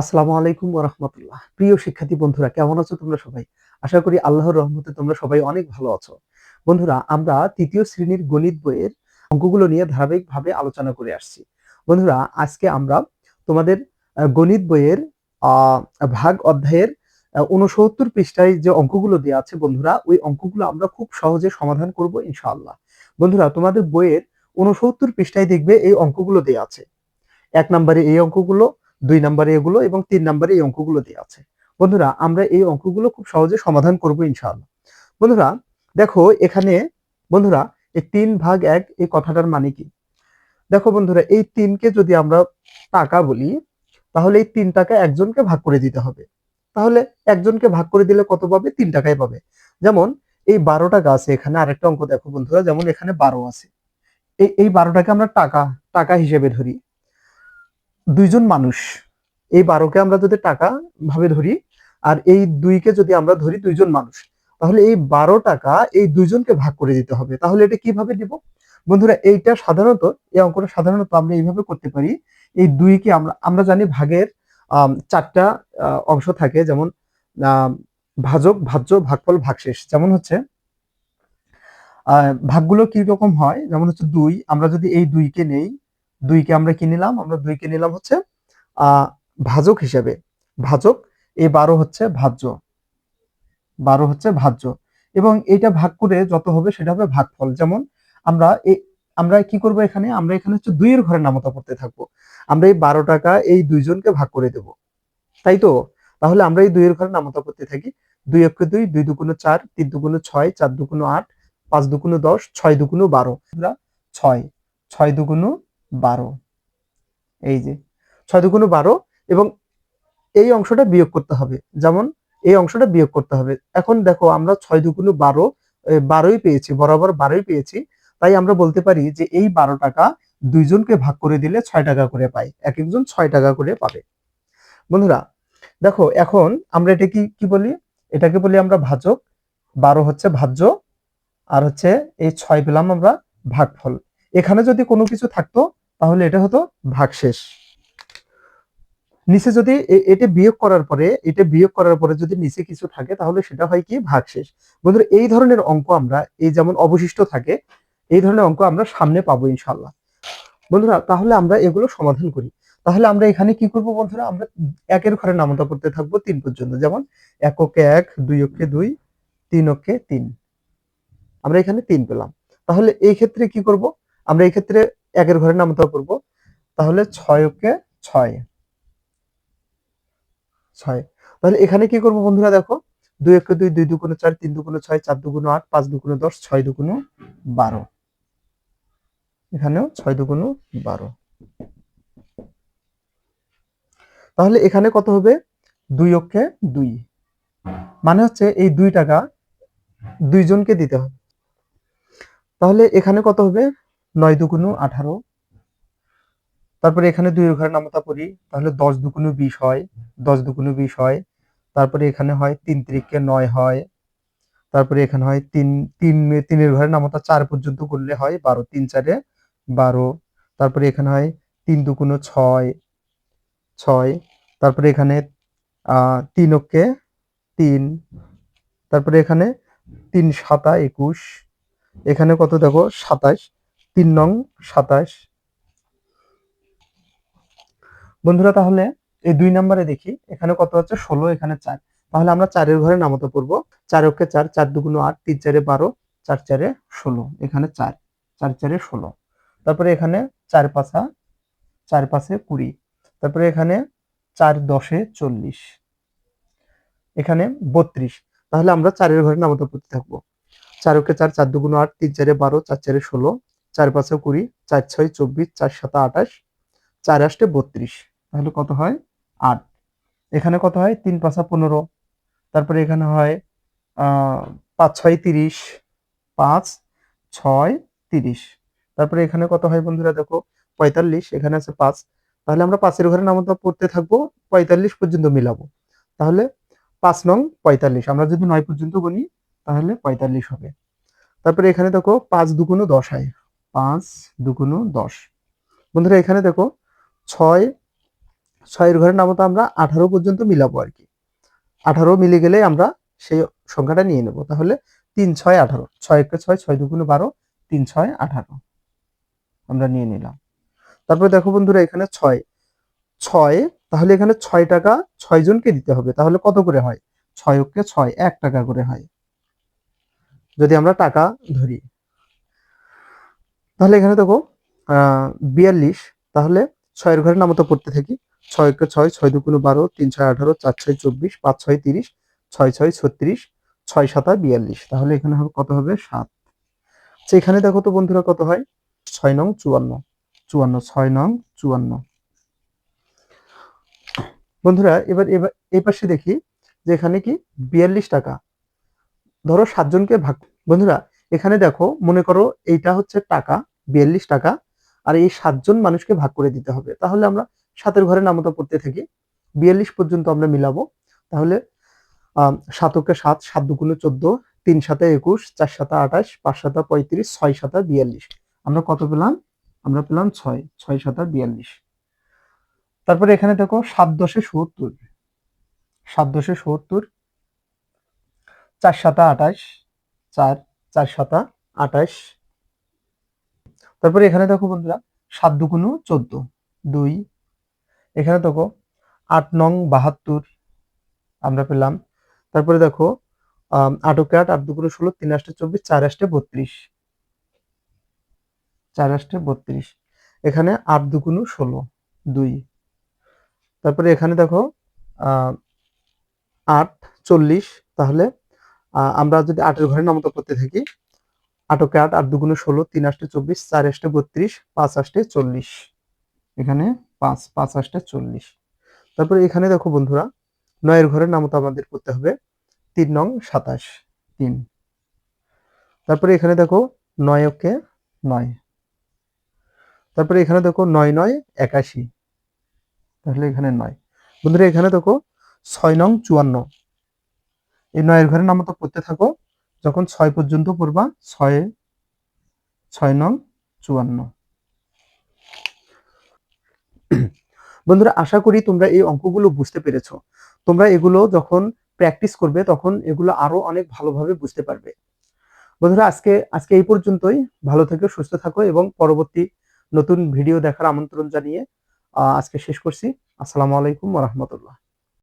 আসসালামু আলাইকুম রহমতুল্লাহ প্রিয় শিক্ষার্থী বন্ধুরা, কেমন আছো তোমরা সবাই? আশা করি আল্লাহর রহমতে তোমরা সবাই অনেক ভালো আছো। বন্ধুরা, আমরা তৃতীয় শ্রেণির গণিত বইয়ের অঙ্কগুলো নিয়ে ধারাবাহিকভাবে আলোচনা করে আসছি। বন্ধুরা, আজকে আমরা তোমাদের গণিত বইয়ের ভাগ অধ্যায়ের উনসত্তর পৃষ্ঠায় যে অঙ্কগুলো দেওয়া আছে বন্ধুরা, ওই অঙ্কগুলো আমরা খুব সহজে সমাধান করব ইনশাআল্লাহ। বন্ধুরা, তোমাদের বইয়ের উনসত্তর পৃষ্ঠায় দেখবে এই অঙ্কগুলো দেওয়া আছে। এক নম্বরে এই অঙ্কগুলো দুই নম্বরে এগুলো এবং তিন নম্বরে এই অঙ্কগুলো দেওয়া আছে। বন্ধুরা, আমরা এই অঙ্কগুলো খুব সহজে সমাধান করব ইনশাআল্লাহ। বন্ধুরা, দেখো এখানে, বন্ধুরা, এই তিন ভাগ এক, এই কথাটার মানে কি? দেখো বন্ধুরা, এই তিনকে যদি আমরা টাকা বলি, তাহলে এই তিন টাকা একজনকে ভাগ করে দিতে হবে। তাহলে একজনকে ভাগ করে দিলে কত পাবে? তিন টাকাই পাবে। যেমন, এই বারো টাকা আছে এখানে আরেকটা অঙ্ক দেখো বন্ধুরা, যেমন এখানে বারো আছে। এই এই বারোটাকে আমরা টাকা টাকা হিসেবে ধরি। দুইজন মানুষ, এই বারোকে আমরা যদি টাকা ভাবে ধরি, আর এই দুইকে যদি আমরা ধরি দুইজন মানুষ, তাহলে এই বারো টাকা এই দুইজনকে ভাগ করে দিতে হবে। তাহলে এটা কীভাবে দিব? বন্ধুরা, এইটা সাধারণত, এই অঙ্কটা সাধারণত আমরা এইভাবে করতে পারি। এই দুইকে আমরা আমরা জানি ভাগের চারটা অংশ থাকে, যেমন ভাজক, ভাজ্য, ভাগফল, ভাগশেষ। যেমন হচ্ছে ভাগগুলো কি রকম হয়? যেমন হচ্ছে দুই, আমরা যদি এই দুইকে নেই দুইকে আমরা কি নিলাম? আমরা দুইকে নিলাম হচ্ছে ভাজক হিসেবে। ভাজক এই বারো হচ্ছে ভাজ্য। বারো হচ্ছে ভাজ্য। এবং এটা ভাগ করে যত হবে সেটা হবে ভাগফল। যেমন আমরা এই আমরা কি করব এখানে? আমরা এখানে হচ্ছে দুইয়ের ঘরে নামতা পড়তে থাকব। আমরা এই বারো টাকা এই দুইজনকে ভাগ করে দেব। তাই তো? তাহলে আমরা এই দুইয়ের ঘরে নামতা পড়তে থাকি। দুই একে দুই দুই দুগুণ চার, তিন দুগুণ ছয়, চার দুগুণ আট, পাঁচ দুগুণ দশ, ছয় দুগুণ বারো। আমরা ছয় ছয় দুগুণ বারো। এই যে, ছয় দুগুণ বারো এবং এই অংশটা বিয়োগ করতে হবে। যেমন এই অংশটা বিয়োগ করতে হবে। এখন দেখো আমরা ছয় দুগুণ বারো বারোই পেয়েছি, বরাবর বারোই পেয়েছি। তাই আমরা বলতে পারি যে এই বারো টাকা দুইজনকে ভাগ করে দিলে ছয় টাকা করে পাই এক একজন ছয় টাকা করে পাবে। বন্ধুরা, দেখো এখন আমরা এটা কি কি বলি? এটাকে বলি আমরা ভাজক। বারো হচ্ছে ভাজ্য আর হচ্ছে এই ছয় পেলাম আমরা ভাগফল। এখানে যদি কোনো কিছু থাকতো তাহলে এটা হতো ভাগশেষ। নিচে যদি এটা বিয়োগ করার পরে, এটা বিয়োগ করার পরে যদি নিচে কিছু থাকে, তাহলে সেটা হয় কি? ভাগশেষ। বন্ধুরা, এই ধরনের অঙ্ক আমরা, এই যেমন অবশিষ্ট থাকে, এই ধরনের অঙ্ক আমরা সামনে পাবো ইনশাল্লাহ বন্ধুরা, তাহলে আমরা এগুলো সমাধান করি। তাহলে আমরা এখানে কি করব বন্ধুরা? আমরা একের ঘরে নামতা করতে থাকব তিন পর্যন্ত। যেমন এক এককে এক, দুই অক্ষে দুই, তিন অক্ষে তিন। আমরা এখানে তিন পেলাম। তাহলে এই ক্ষেত্রে কি করব? আমরা এই ক্ষেত্রে একের ঘরে নামতা করব তাহলে ছয় অক্ষে ছয়। ছয়। তাহলে এখানে কি করব বন্ধুরা দেখো? দুই একে দুই দুই দুগুণ চার, তিন দুগুণ ছয়, চার দুগুণ আট, পাঁচ দুগুণ দশ, ছয় দুগুণ বারো। এখানেও ছয় দুগুণ বারো। তাহলে এখানে কত হবে? দুই অক্ষে দুই। মানে হচ্ছে এই দুই টাকা দুইজনকে দিতে হবে। তাহলে এখানে কত হবে? নয় দুগুণ আঠারো। তারপরে এখানে দুই ঘরে নামতা পড়ি তাহলে দশ দুগুণ বিশ হয়, দশ দুগুণ বিশ হয়। তারপরে এখানে হয় তিন তিরিকে নয় হয়। তারপরে এখানে হয় তিন তিন তিনের ঘরে নামতা চার পর্যন্ত করলে হয় বারো, তিন চারে বারো। তারপরে এখানে হয় তিন দুগুণ ছয় ছয়। তারপরে এখানে তিন অক্ষে তিন। তারপরে এখানে তিন সাতা একুশ। এখানে কত দেখো? সাতাশ। তিন নং সাতাশ। বন্ধুরা তাহলে এই দুই নম্বরে দেখি, এখানে কত হচ্ছে ষোলো, এখানে চার। তাহলে আমরা চারের ঘরে নামতে পড়ব। চার অক্ষে চার চার দুগুণ আট, তিন চারে বারো, চার চারে ষোলো, এখানে চার চার চারে ষোলো। তারপরে এখানে চার পাঁচা, চার পাঁচে কুড়ি। তারপরে এখানে চার দশে চল্লিশ। এখানে বত্রিশ। তাহলে আমরা চারের ঘরে নামতে পড়তে থাকব। চার অক্ষে চার চার দুগুণ আট, তিন চারে বারো, চার চারে ষোলো চার পাঁচে কুড়ি, চার ছয়, চব্বিশ, চার সাতা, আঠাশ, চার আষ্টে বত্রিশ। তাহলে কত হয়? আট। এখানে কত হয়? তিন পাঁচা পনেরো। তারপরে এখানে হয় পাঁচ ছয় তিরিশ, পাঁচ ছয় তিরিশ। তারপরে এখানে কত হয় বন্ধুরা দেখো? পঁয়তাল্লিশ, এখানে আছে পাঁচ। তাহলে আমরা পাঁচের ঘরে নামতা পড়তে থাকব, পঁয়তাল্লিশ পর্যন্ত মিলাবো। তাহলে পাঁচ নং পঁয়তাল্লিশ। আমরা যদি নয় পর্যন্ত গুনি, তাহলে পঁয়তাল্লিশ হবে। তারপরে এখানে দেখো, পাঁচ দুগুণ দশ হয়। পাঁচ দুগুণ দশ। বন্ধুরা, এখানে দেখো ছয়, ছয়ের ঘরের নামতা আমরা আঠারো পর্যন্ত মিলাবো আর কি। আঠারো মিলে গেলে আমরা সেই সংখ্যাটা নিয়ে নেব। তাহলে তিন, ছয়, আঠারো। ছয় একে ছয় ছয় দুগুণে বারো, তিন, ছয়, আঠারো। আমরা নিয়ে নিলাম। তারপরে দেখো বন্ধুরা, এখানে ছয়। ছয়, তাহলে এখানে ছয় টাকা ছয় জনকে দিতে হবে। তাহলে কত করে হয়? ছয় অক্ষে ছয়, এক টাকা করে হয়। যদি আমরা টাকা ধরি তাহলে এখানে দেখো বিয়াল্লিশ, তাহলে ছয়ের ঘরের নামতো পড়তে থাকি। ছয় কে ছয় ছয় দুগুণ বারো, তিন ছয় আঠারো, চার ছয় চব্বিশ, পাঁচ ছয় তিরিশ, ছয় ছয় ছত্রিশ, ছয় সাতা বিয়াল্লিশ। তাহলে এখানে হবে কত হবে? সাত। আচ্ছা এখানে দেখো তো বন্ধুরা কত হয়? ছয় নং চুয়ান্ন। চুয়ান্ন, ছয় নং চুয়ান্ন। বন্ধুরা, এবার এবার, এই পাশে দেখি যে এখানে কি? বিয়াল্লিশ টাকা। ধরো সাতজনকে ভাগ, বন্ধুরা, এখানে দেখো, মনে করো এইটা হচ্ছে টাকা। বিয়াল্লিশ টাকা আর এই সাতজন মানুষকে ভাগ করে দিতে হবে। তাহলে আমরা সাতের ঘরে নামতা পড়তে থাকি। বিয়াল্লিশ পর্যন্ত আমরা মিলাবো। তাহলে সাতকে সাত সাত দুগুণে চোদ্দ, তিন সাতে একুশ, চার সাতা আঠাশ, পাঁচ সাতা পঁয়ত্রিশ, ছয় সাতা বিয়াল্লিশ। আমরা কত পেলাম? আমরা পেলাম ছয় ছয় সাতা বিয়াল্লিশ। তারপরে এখানে দেখো সাত দশে সত্তর। সাত দশে সত্তর, চার সাতা আঠাশ, চার চার সাতা আঠাশ তারপরে এখানে দেখো বন্ধুরা, সাত দুগুণ চোদ্দ, দুই। এখানে দেখো, আট নং বাহাত্তর আমরা পেলাম। তারপরে দেখো আটকে আট আট দুগুণ ষোলো, তিন আষ্টে চব্বিশ, চার আষ্টে বত্রিশ। চার আষ্টে বত্রিশ। এখানে আট দুগুণ ষোলো, দুই। তারপরে এখানে দেখো আট, চল্লিশ। তাহলে আমরা যদি আটের ঘরে নামতো করতে থাকি আটকে আট আট দুগুণে ষোলো, তিন আষ্টে চব্বিশ, চার আষ্টে বত্রিশ, পাঁচ আষ্টে চল্লিশ। এখানে পাঁচ পাঁচ আষ্টে চল্লিশ। তারপরে এখানে দেখো বন্ধুরা, নয়ের ঘরের নামতো আমাদের করতে হবে। তিন নং সাতাশ, তিন। তারপরে এখানে দেখো নয় ওকে নয়। তারপরে এখানে দেখো নয় নয় একাশি। তাহলে এখানে নয়। বন্ধুরা এখানে দেখো ছয় নং চুয়ান্ন। এই নয়ের ঘরের নাম তো পড়তে থাকো। যখন ছয় পর্যন্ত পড়বা, ছয় ছয় নং চুয়ান্ন। বন্ধুরা, আশা করি তোমরা এই অঙ্কগুলো বুঝতে পেরেছ। তোমরা এগুলো যখন প্র্যাকটিস করবে, তখন এগুলো আরও অনেক ভালোভাবে বুঝতে পারবে। বন্ধুরা, আজকে আজকে এই পর্যন্তই। ভালো থেকো, সুস্থ থাকো এবং পরবর্তী নতুন ভিডিও দেখার আমন্ত্রণ জানিয়ে আজকে শেষ করছি। আসসালামু আলাইকুম রহমতুল্লাহ।